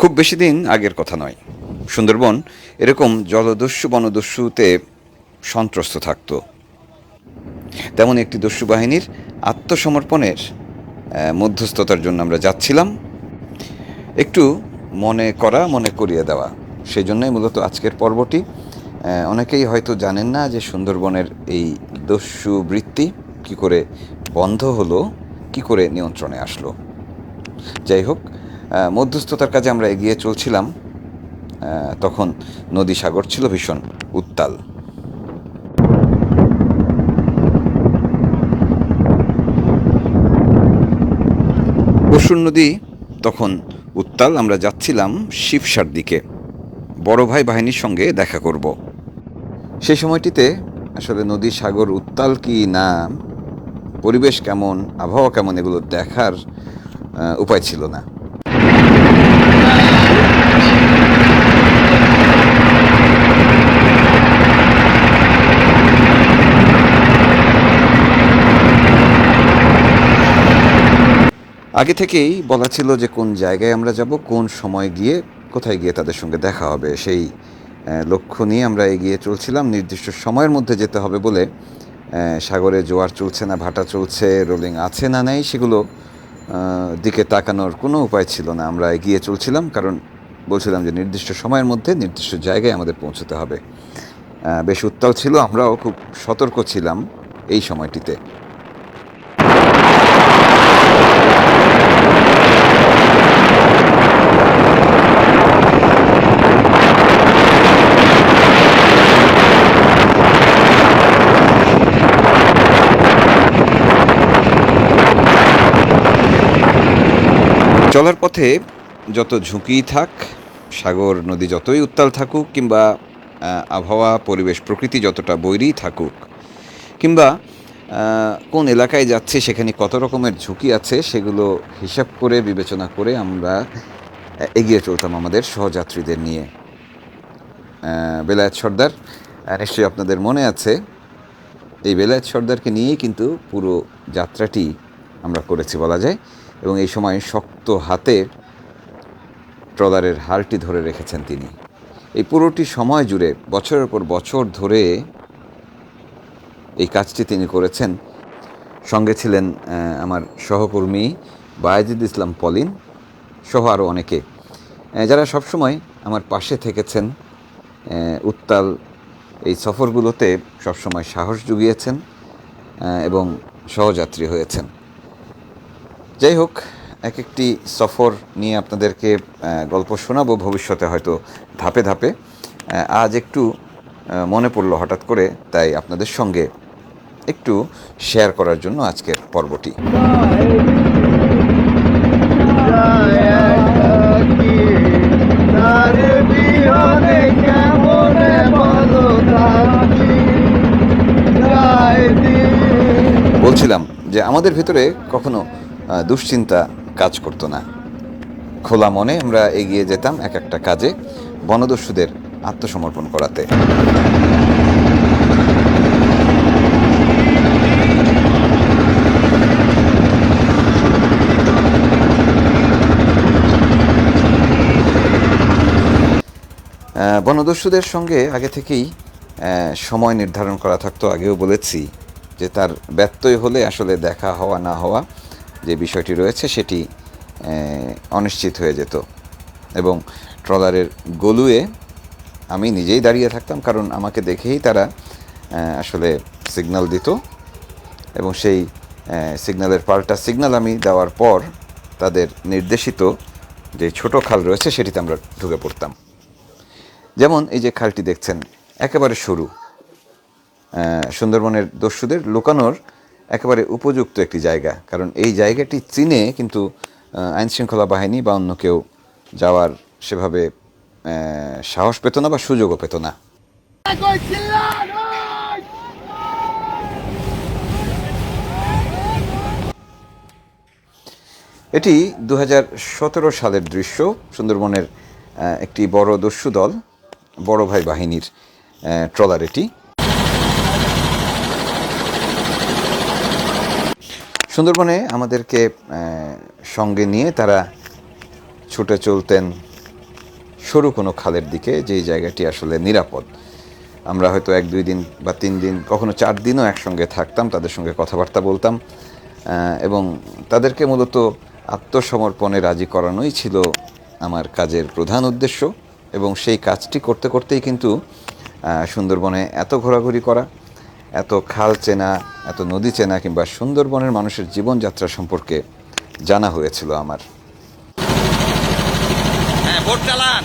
খুব বেশি দিন আগের কথা নয়। সুন্দরবন এরকম জলদস্যু বনদস্যুতে সন্ত্রস্ত থাকত। তেমন একটি দস্যু বাহিনীর আত্মসমর্পণের মধ্যস্থতার জন্য আমরা যাচ্ছিলাম। একটু মনে করা, মনে করিয়ে দেওয়া। সেই জন্যই মূলত আজকের পর্বটি। অনেকেই হয়তো জানেন না যে সুন্দরবনের এই দস্যু বৃত্তি কী করে বন্ধ হলো, কি করে নিয়ন্ত্রণে আসলো। যাই হোক মধ্যস্থতার কাজে আমরা এগিয়ে চলছিলাম তখন নদী সাগর ছিল ভীষণ উত্তাল। পশুর নদী তখন উত্তাল, আমরা যাচ্ছিলাম শিবসার দিকে। বড় ভাই বাহিনীর সঙ্গে দেখা করব। সেই সময়টিতে আসলে নদী সাগর উত্তাল কি না, পরিবেশ কেমন, আবহাওয়া কেমন, এগুলো দেখার উপায় ছিল না। আগে থেকেই বলা ছিল যে কোন জায়গায় আমরা যাব, কোন সময় গিয়ে কোথায় গিয়ে তাদের সঙ্গে দেখা হবে। সেই লক্ষ্য নিয়ে আমরা এগিয়ে চলছিলাম। নির্দিষ্ট সময়ের মধ্যে যেতে হবে বলে সাগরে জোয়ার চলছে না, ভাটা চলছে, রোলিং আছে না, নেই সেগুলো দিকে তাকানোর কোনো উপায় ছিল না। আমরা এগিয়ে চলছিলাম কারণ বলছিলাম যে নির্দিষ্ট সময়ের মধ্যে নির্দিষ্ট জায়গায় আমাদের পৌঁছতে হবে। বেশ উত্তাল ছিল, আমরাও খুব সতর্ক ছিলাম এই সময়টিতে। পথে যত ঝুঁকিই থাক, সাগর, নদী যতই উত্তাল থাকুক কিংবা আবহাওয়া, পরিবেশ, প্রকৃতি যতটা বৈরী থাকুক কিংবা কোন এলাকায় যাচ্ছে, সেখানে কত রকমের ঝুঁকি আছে, সেগুলো হিসাব করে, বিবেচনা করে আমরা এগিয়ে চলতাম আমাদের সহযাত্রীদের নিয়ে। বেলায়েত সর্দার নিশ্চয়ই আপনাদের মনে আছে, এই বেলায়েত সর্দারকে নিয়েই কিন্তু পুরো যাত্রাটি আমরা করেছি বলা যায়। এবং এই সময় শক্ত হাতে ট্রলারের হালটি ধরে রেখেছেন তিনি। এই পুরোটি সময় জুড়ে বছরের পর বছর ধরে এই কাজটি তিনি করেছেন। সঙ্গে ছিলেন আমার সহকর্মী বায়েজিদ ইসলাম পলিন সহ আরও অনেকে। যারা সবসময় আমার পাশে থেকেছেন উত্তাল এই সফরগুলোতে সবসময় সাহস জুগিয়েছেন এবং সহযাত্রী হয়েছেন। যাই হোক এক একটি সফর নিয়ে আপনাদেরকে গল্প শোনাবো ভবিষ্যতে হয়তো ধাপে ধাপে। আজ একটু মনে পড়ল হঠাৎ করে, তাই আপনাদের সঙ্গে একটু শেয়ার করার জন্য আজকের পর্বটি। বলছিলাম যে আমাদের ভিতরে কখনো দুশ্চিন্তা কাজ করতো না। খোলা মনে আমরা এগিয়ে যেতাম এক একটা কাজে বনদস্যুদের আত্মসমর্পণ করাতে। বনদস্যুদের সঙ্গে আগে থেকেই সময় নির্ধারণ করা থাকতো, আগেও বলেছি যে তার ব্যত্যয় হলে আসলে দেখা হওয়া না হওয়া যে বিষয়টি রয়েছে সেটি অনিশ্চিত হয়ে যেত। এবং ট্রলারের গলুয়ে আমি নিজেই দাঁড়িয়ে থাকতাম কারণ আমাকে দেখেই তারা আসলে সিগন্যাল দিত। এবং সেই আহ, সিগন্যালের পাল্টা সিগন্যাল আমি দেওয়ার পর তাদের নির্দেশিত যে ছোট খাল রয়েছে সেটিতে আমরা ঢুকে পড়তাম। যেমন এই যে খালটি দেখছেন একেবারে সরু। সুন্দরবনের দস্যুদের লুকানোর একেবারে উপযুক্ত একটি জায়গা। কারণ এই জায়গাটি চিনে কিন্তু আইনশৃঙ্খলা বাহিনী বা অন্য কেউ যাওয়ার সেভাবে সাহস পেত না বা সুযোগও পেত না। এটি দু হাজার সতেরো সালের দৃশ্য। সুন্দরবনের একটি বড় দস্যু দল, বড় ভাই বাহিনীর ট্রলার এটি। সুন্দরবনে আমাদেরকে সঙ্গে নিয়ে তারা ছুটে চলতেন সরু কোনো খালের দিকে, যেই জায়গাটি আসলে নিরাপদ। আমরা হয়তো এক, দুই দিন বা তিন দিন, কখনো চার দিনও একসঙ্গে থাকতাম, তাদের সঙ্গে কথাবার্তা বলতাম এবং তাদেরকে মূলত আত্মসমর্পণে রাজি করানোই ছিল আমার কাজের প্রধান উদ্দেশ্য, এবং সেই কাজটি করতে করতেই কিন্তু সুন্দরবনে এত ঘোরাঘুরি করা এত খাল চেনা এত নদী চেনা কিংবা সুন্দরবনের মানুষের জীবনযাত্রা সম্পর্কে জানা হয়েছিল আমার। হ্যাঁ চালান।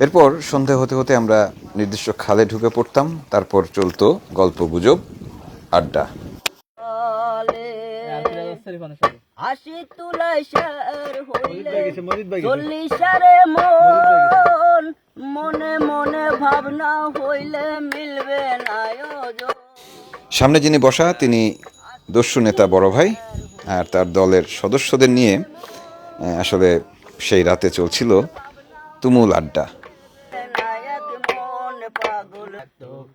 এরপর সন্ধে হতে হতে আমরা নির্দিষ্ট খালে ঢুকে পড়তাম তারপর চলতো গল্প গুজব আড্ডা আশি তুলাই সার হইলে চল্লিশারে মন। মনে মনে ভাবনা হইলে মিলবে না আয়োজন। সামনে যিনি বসা তিনি দস্যু নেতা বড় ভাই আর তার দলের সদস্যদের নিয়ে আসলে সেই রাতে চলছিল তুমুল আড্ডা।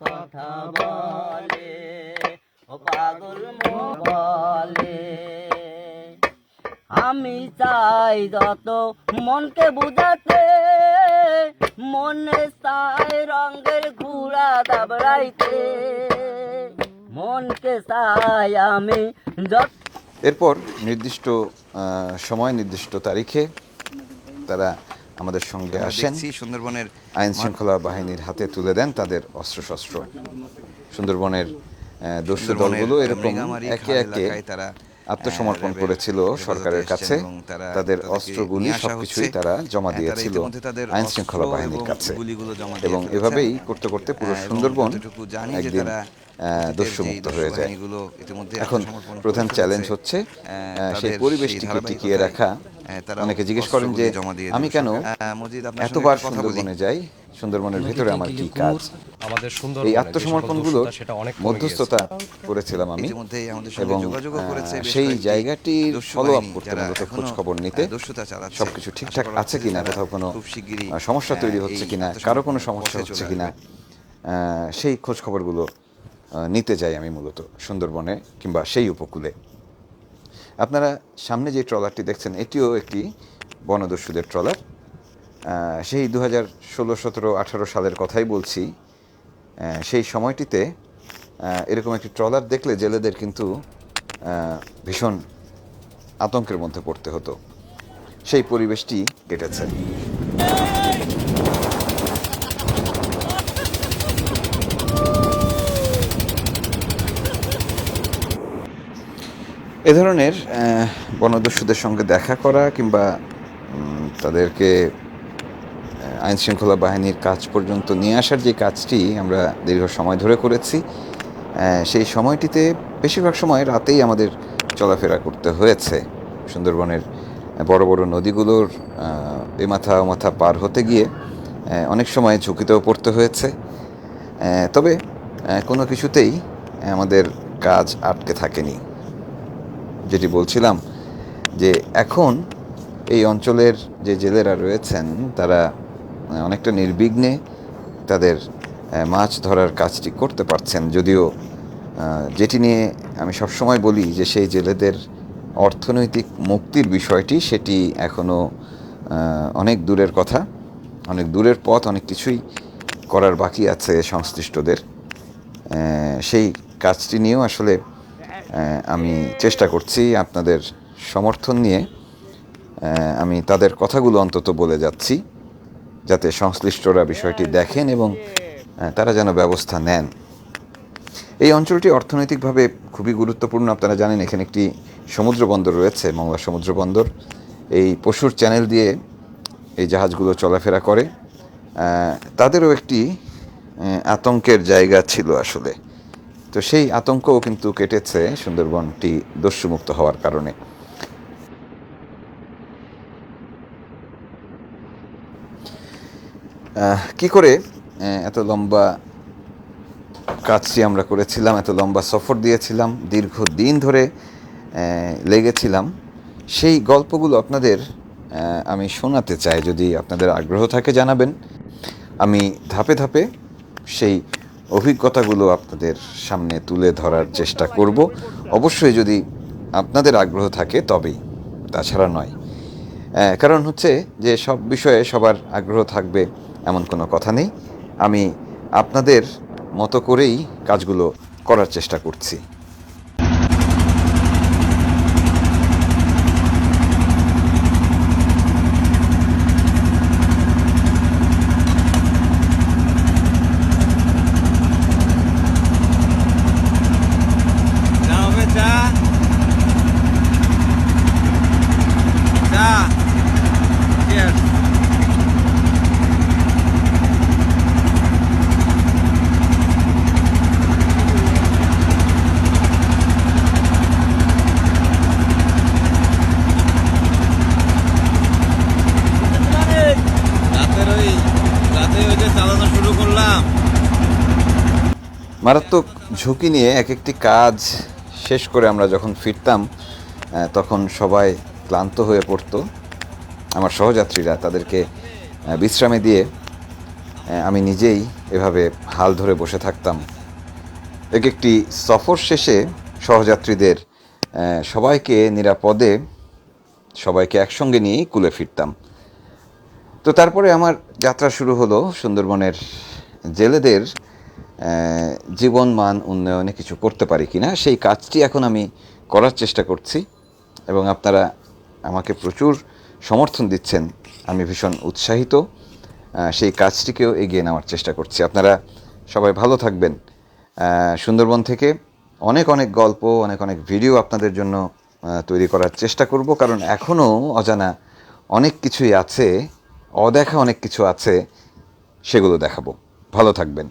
কথা বলে ও পাগল বলে। আমি চাই যত মনকে বুঝাতে মনে চাই রঙের ঘুরা দাবড়াইতে। মনকে চাই আমি যত এরপর নির্দিষ্ট সময় নির্দিষ্ট তারিখে তারা আমাদের সঙ্গে আসেন। সুন্দরবনের আইন শৃঙ্খলা বাহিনীর হাতে তুলে দেন তাদের অস্ত্রশস্ত্র। সুন্দরবনের দস্যু দলগুলো এরকম একে একে তারা, আত্মসমর্পণ করেছিল সরকারের কাছে। তাদের অস্ত্রগুলি সবকিছুই তারা জমা হ্যাঁ, দিয়েছিল ইতিমধ্যে তাদের আইন শৃঙ্খলা বাহিনীর কাছে। জমা এবং এভাবেই করতে করতে পুরো হ্যাঁ, সুন্দরবন একদিন দস্যুমুক্ত হয়ে যায়। এখন প্রধান চ্যালেঞ্জ হচ্ছে সেই পরিবেশটিকে টিকিয়ে রাখা তারা অনেকে জিজ্ঞেস করেন যে আমি কেন সঙ্গে এতবার। সুন্দরবনে যাই সুন্দরবনের ভেতরে আমার কি কাজ? আমাদের সুন্দর এই আত্মসমর্পণগুলো মধ্যস্থতা করেছিলাম আমি এবং সেই জায়গাটির ফলো আপ করতে মূলত খোঁজ খবর নিতে। সবকিছু ঠিকঠাক আছে কিনা কোথাও কোনো সমস্যা তৈরি হচ্ছে কিনা কারও কোনো সমস্যা হচ্ছে কিনা আহ, সেই খোঁজ খবরগুলো আহ, নিতে যাই আমি মূলত সুন্দরবনে কিংবা সেই উপকূলে। আপনারা সামনে যে ট্রলারটি দেখছেন, এটিও একটি বনদস্যুদের ট্রলার। সেই দু হাজার ষোলো সতেরো আঠারো সালের কথাই বলছি। সেই সময়টিতে এরকম একটি ট্রলার দেখলে জেলেদের কিন্তু ভীষণ আতঙ্কের মধ্যে পড়তে হতো। সেই পরিবেশটি কেটেছে। এ ধরনের বনদস্যুদের সঙ্গে দেখা করা কিংবা তাদেরকে আইন শৃঙ্খলা বাহিনীর কাজ পর্যন্ত নিয়ে আসার যে কাজটি আমরা দীর্ঘ সময় ধরে করেছি সেই সময়টিতে বেশিরভাগ সময় রাতেই আমাদের চলাফেরা করতে হয়েছে। সুন্দরবনের বড় বড় নদীগুলোর এ মাথা ও মাথা পার হতে গিয়ে অনেক সময় ঝুঁকিতেও পড়তে হয়েছে। তবে কোনো কিছুতেই আমাদের কাজ আটকে থাকেনি। যেটি বলছিলাম, যে এখন এই অঞ্চলের যে জেলেরা রয়েছেন, তারা অনেকটা নির্বিঘ্নে তাদের মাছ ধরার কাজটি করতে পারছেন। যদিও যেটি নিয়ে আমি সবসময় বলি যে সেই জেলেদের অর্থনৈতিক মুক্তির বিষয়টি, সেটি এখনও অনেক দূরের কথা, অনেক দূরের পথ, অনেক কিছুই করার বাকি আছে সংশ্লিষ্টদের। সেই কাজটি নিয়েও আসলে আমি চেষ্টা করছি আপনাদের সমর্থন নিয়ে। আমি তাদের কথাগুলো অন্তত বলে যাচ্ছি, যাতে সংশ্লিষ্টরা বিষয়টি দেখেন এবং তারা যেন ব্যবস্থা নেন। এই অঞ্চলটি অর্থনৈতিকভাবে খুবই গুরুত্বপূর্ণ। আপনারা জানেন, এখানে একটি সমুদ্র বন্দর রয়েছে, মংলা সমুদ্র বন্দর। এই পশুর চ্যানেল দিয়ে এই জাহাজগুলো চলাফেরা করে। তাদেরও একটি আতঙ্কের জায়গা ছিল আসলে। তো সেই আতঙ্কও কিন্তু কেটেছে সুন্দরবনটি দস্যুমুক্ত হওয়ার কারণে। কি করে এত লম্বা কাজটি আমরা করেছিলাম, এত লম্বা সফর দিয়েছিলাম দীর্ঘ দিন ধরে লেগেছিলাম, সেই গল্পগুলো আপনাদের আমি শোনাতে চাই। যদি আপনাদের আগ্রহ থাকে জানাবেন, আমি ধাপে ধাপে সেই অভিজ্ঞতাগুলো আপনাদের সামনে তুলে ধরার চেষ্টা করব। অবশ্যই যদি আপনাদের আগ্রহ থাকে, তবেই। তাছাড়া নয়। কারণ হচ্ছে যে সব বিষয়ে সবার আগ্রহ থাকবে এমন কোনো কথা নেই। আমি আপনাদের মতো করেই কাজগুলো করার চেষ্টা করছি। মারাত্মক ঝুঁকি নিয়ে এক একটি কাজ শেষ করে আমরা যখন ফিরতাম তখন সবাই ক্লান্ত হয়ে পড়তো। আমার সহযাত্রীরা তাদেরকে বিশ্রামে দিয়ে আমি নিজেই এভাবে হাল ধরে বসে থাকতাম। এক একটি সফর শেষে সহযাত্রীদের সবাইকে নিরাপদে সবাইকে একসঙ্গে নিয়েই কুলে ফিরতাম। তো তারপরে আমার যাত্রা শুরু হলো সুন্দরবনের জেলেদের আহ, জীবন মান উন্নয়নে কিছু করতে পারি কিনা সেই কাজটি এখন আমি করার চেষ্টা করছি এবং আপনারা আমাকে প্রচুর সমর্থন দিচ্ছেন। আমি ভীষণ উৎসাহিত। সেই কাজটিকেও এগিয়ে নেওয়ার চেষ্টা করছি। আপনারা সবাই ভালো থাকবেন। সুন্দরবন থেকে অনেক অনেক গল্প অনেক অনেক ভিডিও আপনাদের জন্য তৈরি করার চেষ্টা করব। কারণ এখনও অজানা অনেক কিছুই আছে অদেখা অনেক কিছু আছে সেগুলো দেখাবো। ভালো থাকবেন।